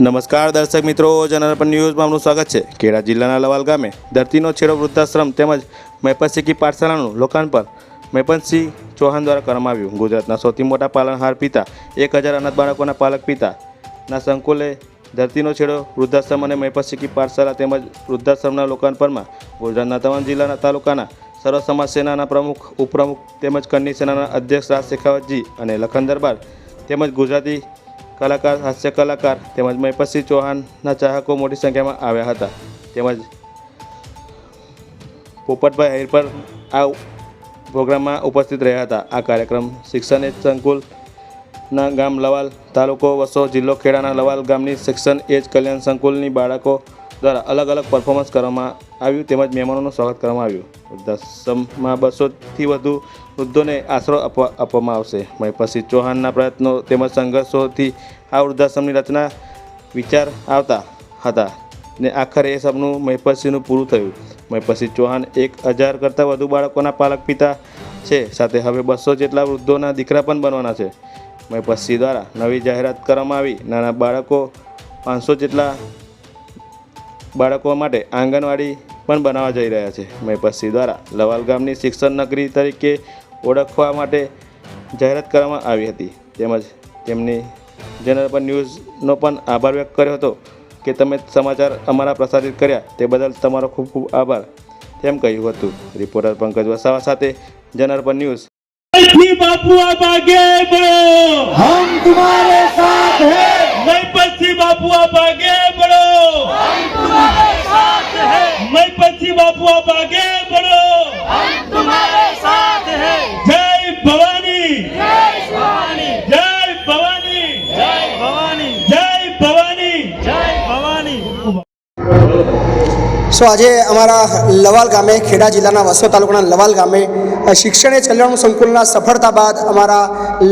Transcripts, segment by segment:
નમસ્કાર દર્શક મિત્રો જનરપન ન્યૂઝમાં આપનું સ્વાગત છે. ખેડા જિલ્લાના લવાલ ગામે ધરતીનો છેડો વૃદ્ધાશ્રમ તેમજ મહેપતસિંહ પાઠશાળાનું લોકાર્પણ મેપનસિંહ ચૌહાણ દ્વારા કરવામાં આવ્યું. ગુજરાતના સૌથી મોટા પાલનહાર પિતા, એક હજાર અનાથ બાળકોના પાલક પિતાના સંકુલે ધરતીનો છેડો વૃદ્ધાશ્રમ અને મહેપતસિંહ પાઠશાળા તેમજ વૃદ્ધાશ્રમના લોકાર્પણમાં ગુજરાતના તમામ જિલ્લાના તાલુકાના સર્વ સમાજ સેનાના પ્રમુખ, ઉપપ્રમુખ તેમજ કન્ની સેનાના અધ્યક્ષ રાજ શેખાવતજી અને લખન દરબાર તેમજ ગુજરાતી કલાકાર, હાસ્ય કલાકાર તેમજ મહેપતસિંહ ચૌહાણના ચાહકો મોટી સંખ્યામાં આવ્યા હતા. તેમજ પોપટભાઈ અહીર પર આ પ્રોગ્રામમાં ઉપસ્થિત રહ્યા હતા. આ કાર્યક્રમ શિક્ષણ એજ સંકુલના ગામ લવાલ તાલુકો વસો જિલ્લો ખેડાના લવાલ ગામની શિક્ષણ એજ કલ્યાણ સંકુલની બાળકો દ્વારા અલગ અલગ પરફોર્મન્સ કરવામાં આવ્યું, તેમજ મહેમાનોનું સ્વાગત કરવામાં આવ્યું. વૃદ્ધાશ્રમમાં બસોથી વધુ વૃદ્ધોને આશરો આપવા આપવામાં આવશે. મહિપતસિંહ ચૌહાણના પ્રયત્નો તેમજ સંઘર્ષોથી આ વૃદ્ધાશ્રમની રચના વિચાર આવતા હતા ને આખરે એ સપનું મહિપતસિંહનું પૂરું થયું. મહિપતસિંહ ચૌહાણ એક હજાર કરતાં વધુ બાળકોના પાલક પિતા છે. સાથે હવે બસો જેટલા વૃદ્ધોના દીકરા પણ બનવાના છે. મહિપતસિંહ દ્વારા નવી જાહેરાત કરવામાં આવી. નાના બાળકો પાંચસો જેટલા બાળકો માટે આંગણવાડી પણ બનાવવા જઈ રહ્યા છે મહિપતસિંહ દ્વારા લવાલ ગામની શિક્ષણ નગરી તરીકે ઓળખવા માટે જાહેરાત કરવામાં આવી હતી તેમજ તેમની જનરલ પર ન્યૂઝનો પણ આભાર વ્યક્ત કર્યો હતો કે તમે સમાચાર અમારા પ્રસારિત કર્યા તે બદલ તમારો ખૂબ ખૂબ આભાર તેમ કહ્યું હતું રિપોર્ટર પંકજ વસાવા સાથે જનરલ પર ન્યૂઝ नहीं बापू आप आगे बढ़ो हम तुम्हारे साथ हैं नहीं पक्षी बापू आप आगे बढ़ो સો આજે અમારા લવાલ ગામે, ખેડા જિલ્લાના વસો તાલુકાના લવાલ ગામે શિક્ષણ એ કલ્યાણ સંકુલના સફળતા બાદ અમારા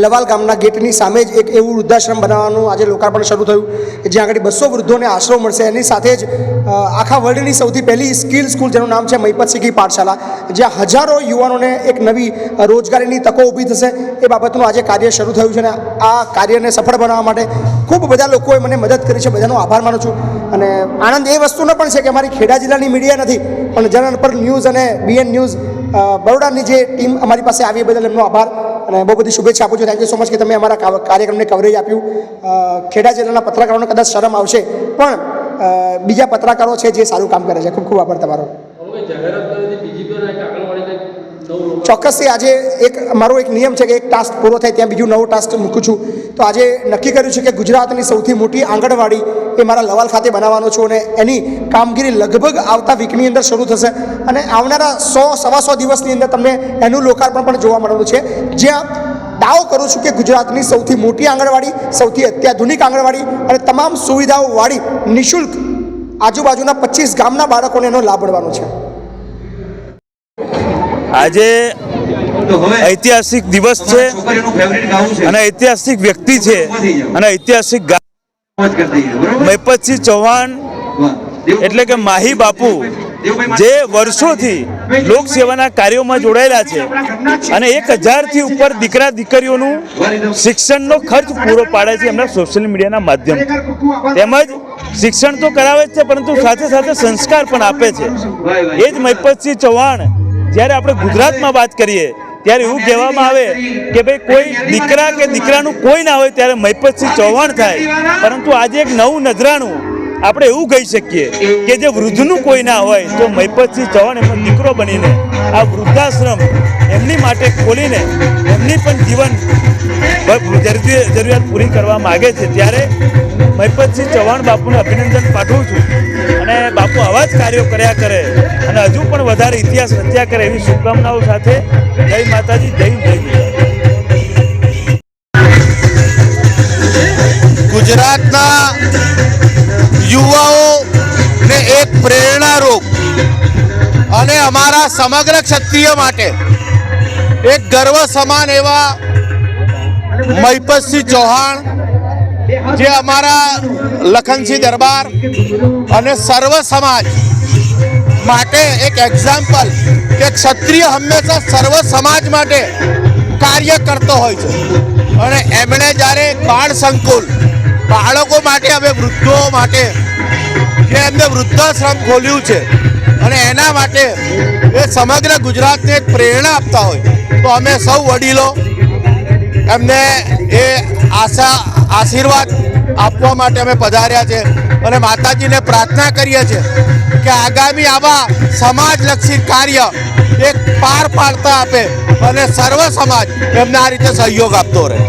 લવાલ ગામના ગેટની સામે જ એક એવું વૃદ્ધાશ્રમ બનાવવાનું આજે લોકાર્પણ શરૂ થયું, જ્યાં આગળ બસો વૃદ્ધોને આશરો મળશે. એની સાથે જ આખા વર્લ્ડની સૌથી પહેલી સ્કિલ સ્કૂલ જેનું નામ છે મહિપત શીખી પાઠશાલા, જ્યાં હજારો યુવાનોને એક નવી રોજગારીની તકો ઊભી થશે. એ બાબતનું આજે કાર્ય શરૂ થયું છે અને આ કાર્યને સફળ બનાવવા માટે ખૂબ બધા લોકોએ મને મદદ કરી છે. બધાનો આભાર માનું છું. અને આનંદ એ વસ્તુનો પણ છે કે અમારી ખેડા જિલ્લાની મીડિયા નથી, પણ જનરલ પર ન્યૂઝ અને બીએન ન્યૂઝ બરોડાની જે ટીમ અમારી પાસે આવી બદલ એમનો આભાર. અને બહુ બધી શુભેચ્છા આપું છું. થેન્ક યુ સો મચ કે તમે અમારા કાર્યક્રમને કવરેજ આપ્યું. ખેડા જિલ્લાના પત્રકારોને કદાચ શરમ આવશે, પણ બીજા પત્રકારો છે જે સારું કામ કરે છે. ખૂબ ખૂબ આભાર તમારો. ચોક્કસથી આજે એક મારો એક નિયમ છે કે એક ટાસ્ક પૂરો થાય ત્યાં બીજું નવું ટાસ્ક મૂકું છું. તો આજે નક્કી કર્યું છે કે ગુજરાતની સૌથી મોટી આંગણવાડી એ મારા લવાલ ખાતે બનાવવાનો છું અને એની કામગીરી લગભગ આવતા વીકની અંદર શરૂ થશે. અને આવનારા સો સવા સો દિવસની અંદર તમને એનું લોકાર્પણ પણ જોવા મળવાનું છે. જ્યાં દાવો કરું છું કે ગુજરાતની સૌથી મોટી આંગણવાડી સૌથી અત્યાધુનિક આંગણવાડી અને તમામ સુવિધાઓવાળી નિઃશુલ્ક આજુબાજુના પચીસ ગામના બાળકોને એનો લાભ મળવાનો છે. આજે ઐતિહાસિક દિવસ છે અને ઐતિહાસિક વ્યક્તિ છે અને ઐતિહાસિક ગામ મહિપતસિંહ ચૌહાણ એટલે કે માહી બાપુ જે વર્ષોથી લોકસેવાના કાર્યોમાં જોડાયેલા છે. અને એક હજારથી ઉપર દીકરા, દીકરીઓનું શિક્ષણનો ખર્ચ પૂરો પાડે છે એમના સોશિયલ મીડિયાના માધ્યમથી તેમજ શિક્ષણ તો કરાવે જ છે, પરંતુ સાથે સાથે સંસ્કાર પણ આપે છે. એ જ મહિપતસિંહ ચૌહાણ, જ્યારે આપણે ગુજરાતમાં વાત કરીએ, ત્યારે એવું કહેવામાં આવે કે ભાઈ, કોઈ દીકરા કે દીકરાનું કોઈ ના હોય ત્યારે મહિપતસિંહ ચૌહાણ થાય. પરંતુ આજે એક નવું નજરાણું આપણે એવું કહી શકીએ કે જે વૃદ્ધનું કોઈ ના હોય, તો મહિપતસિંહ ચૌહાણ એમનો દીકરો બનીને, આ વૃદ્ધાશ્રમ એમની માટે ખોલીને એમની પણ જીવન જરૂરિયાત પૂરી કરવા માગે છે. ત્યારે મહિપતસિંહ ચૌહાણ બાપુને અભિનંદન પાઠવું છું. અને બાપુ આવા જ કાર્યો કર્યા કરે અને હજુ પણ વધારે ઇતિહાસ રચ્યા કરે એવી શુભકામનાઓ સાથે જય માતાજી, જય જય અમારા સમગ્ર ક્ષત્રિય માટે એક ગર્વ સમાન એવા મહિપતસિંહ ચૌહાણ જે અમારા લખનસિંહ દરબાર અને સર્વ સમાજ માટે એક એક્ઝામ્પલ કે ક્ષત્રિય હંમેશા સર્વ સમાજ માટે કાર્ય કરતો હોય છે. અને એમણે જ્યારે બાળ સંકુલ, બાળકો માટે, હવે વૃદ્ધો માટે, જે એમને વૃદ્ધાશ્રમ ખોલ્યું છે અને એના માટે એ સમગ્ર ગુજરાતને એક પ્રેરણા આપતા હોય. તો અમે સૌ વડીલો એમને એ આશા, આશીર્વાદ આપવા માટે અમે પધાર્યા છે અને માતાજીને પ્રાર્થના કરીએ છીએ કે આગામી આવા સમાજલક્ષી કાર્ય એક પાર પાડતા આપે અને સર્વ સમાજ એમને આ રીતે સહયોગ આપતો રહે.